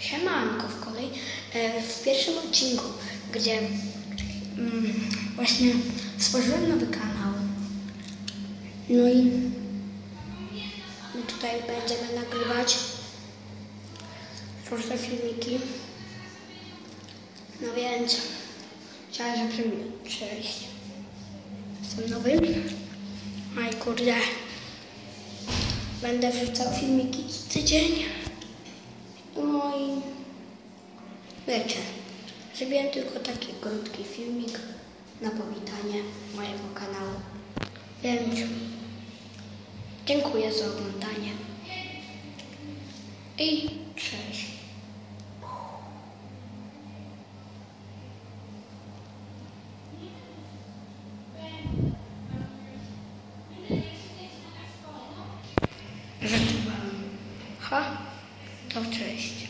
Siemanko w kolei. E, w pierwszym odcinku, gdzie mm, właśnie stworzyłem nowy kanał. No i my tutaj będziemy nagrywać różne filmiki. No więc chciałem, żeby cześć. Jestem nowy. Aj kurde. Będę wrzucał filmiki co tydzień. Wiecie, zrobiłem tylko taki krótki filmik na powitanie mojego kanału. Więc dziękuję za oglądanie. I cześć. Zaczynam. Ha, to cześć.